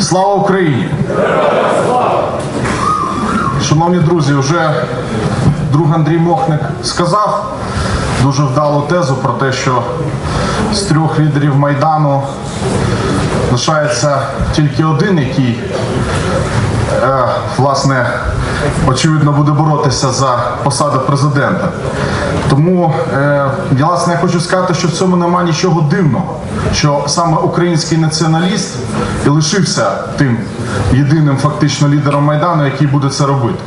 Слава Україні! Шановні друзі, вже друг Андрій Мохник сказав дуже вдалу тезу про те, що з трьох лідерів Майдану лишається тільки один, який е, власне, очевидно, буде боротися за посаду президента. Тому е, я, власне, я хочу сказати, що в цьому немає нічого дивного, що саме український націоналіст і лишився тим єдиним фактично лідером Майдану, який буде це робити.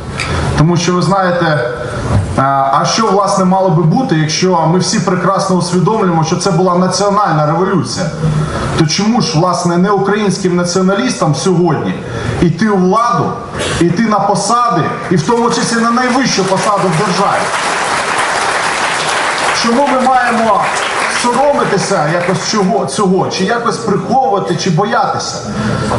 Тому що ви знаєте, е, а що власне мало би бути, якщо ми всі прекрасно усвідомлюємо, що це була національна революція, то чому ж власне не українським націоналістам сьогодні йти у владу, йти на посади, і в тому числі на найвищу посаду в державі? Чому ми маємо соромитися якось чого, цього, чи якось приховувати, чи боятися?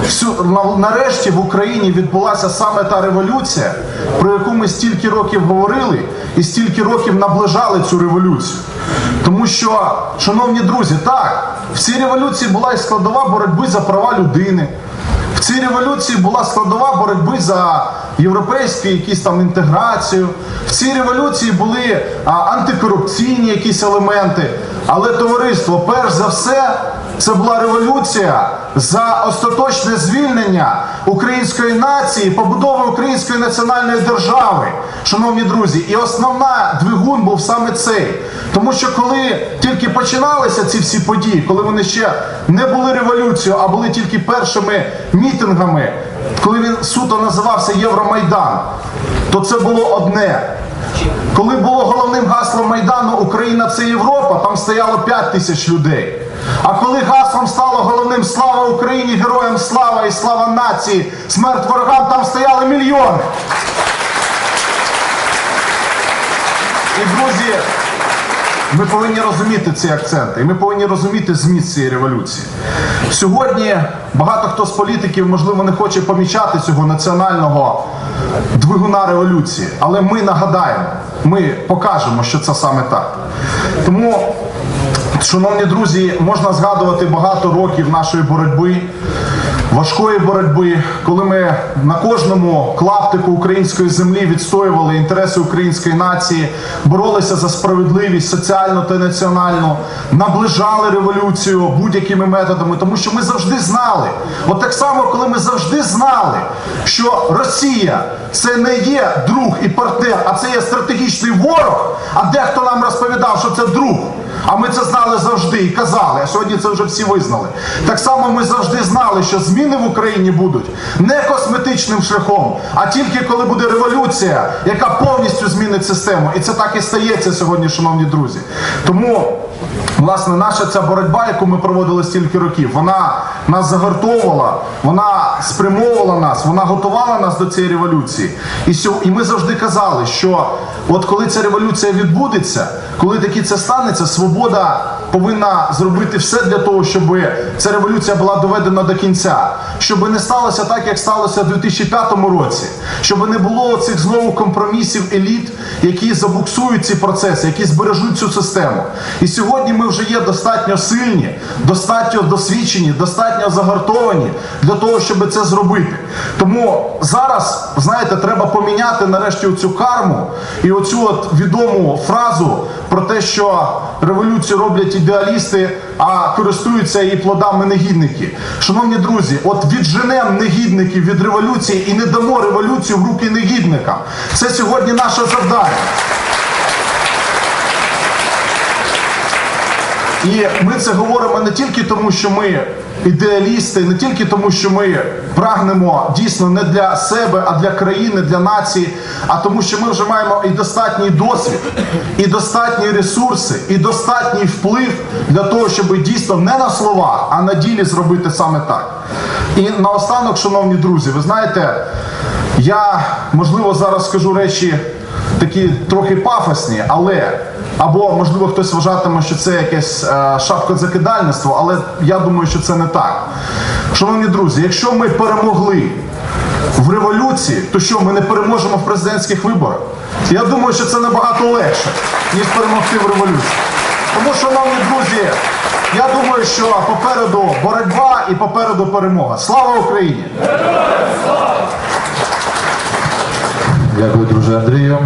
Всю, нарешті в Україні відбулася саме та революція, про яку ми стільки років говорили і стільки років наближали цю революцію. Тому що, шановні друзі, так, в цій революції була і складова боротьби за права людини. В цій революції була складова боротьби за європейську якісь там інтеграцію. В цій революції були а, антикорупційні якісь елементи. Але товариство, перш за все, це була революція за остаточне звільнення української нації, побудови української національної держави, шановні друзі. І основна двигун був саме цей. Тому що коли тільки починалися ці всі події, коли вони ще не були революцією, а були тільки першими мітингами, коли він суто називався Євромайдан, то це було одне. Коли було головним гаслом Майдану Україна це Європа, там стояло 5 тисяч людей. А коли гаслом стало головним Слава Україні, героям слава і слава нації, смерть ворогам, там стояли мільйони. І друзі, ми повинні розуміти ці акценти, і ми повинні розуміти зміст цієї революції. Сьогодні багато хто з політиків, можливо, не хоче помічати цього національного двигуна революції, але ми нагадаємо, ми покажемо, що це саме так. Тому, шановні друзі, можна згадувати багато років нашої боротьби. Важкої боротьби, коли ми на кожному клаптику української землі відстоювали інтереси української нації, боролися за справедливість соціальну та національну, наближали революцію будь-якими методами, тому що ми завжди знали. От так само, коли ми завжди знали, що Росія це не є друг і партнер, а це є стратегічний ворог. А дехто нам розповідав, що це друг. А ми це знали завжди і казали, а сьогодні це вже всі визнали. Так само ми завжди знали, що зміни в Україні будуть не косметичним шляхом, а тільки коли буде революція, яка повністю змінить систему. І це так і стається сьогодні, шановні друзі. Тому, власне, наша ця боротьба, яку ми проводили стільки років, вона нас загартовувала, вона спрямовувала нас, вона готувала нас до цієї революції. І, і ми завжди казали, що от коли ця революція відбудеться, коли таки це станеться, свобода повинна зробити все для того, щоб ця революція була доведена до кінця, щоб не сталося так, як сталося в 2005 році, щоб не було цих знову компромісів еліт, які забуксують ці процеси, які збережуть цю систему. І сьогодні ми вже є достатньо сильні, достатньо досвідчені, достатньо загартовані для того, щоб це зробити. Тому зараз, знаєте, треба поміняти нарешті оцю карму і оцю от відому фразу про те, що революцію роблять ідеалісти, а користуються її плодами негідники. Шановні друзі, от відженемо негідників від революції і не дамо революцію в руки негідникам. Це сьогодні наше завдання. І ми це говоримо не тільки тому, що ми ідеалісти, не тільки тому, що ми прагнемо дійсно не для себе, а для країни, для нації, а тому, що ми вже маємо і достатній досвід, і достатні ресурси, і достатній вплив для того, щоб дійсно не на словах, а на ділі зробити саме так. І наостанок, шановні друзі, ви знаєте, я можливо зараз скажу речі такі трохи пафосні, але або можливо хтось вважатиме, що це якесь е, шапкозакидальництво, але я думаю, що це не так. Шановні друзі, якщо ми перемогли в революції, то що ми не переможемо в президентських виборах? Я думаю, що це набагато легше, ніж перемогти в революції. Тому, шановні друзі, я думаю, що попереду боротьба і попереду перемога. Слава Україні! Дякую, друже Андрію.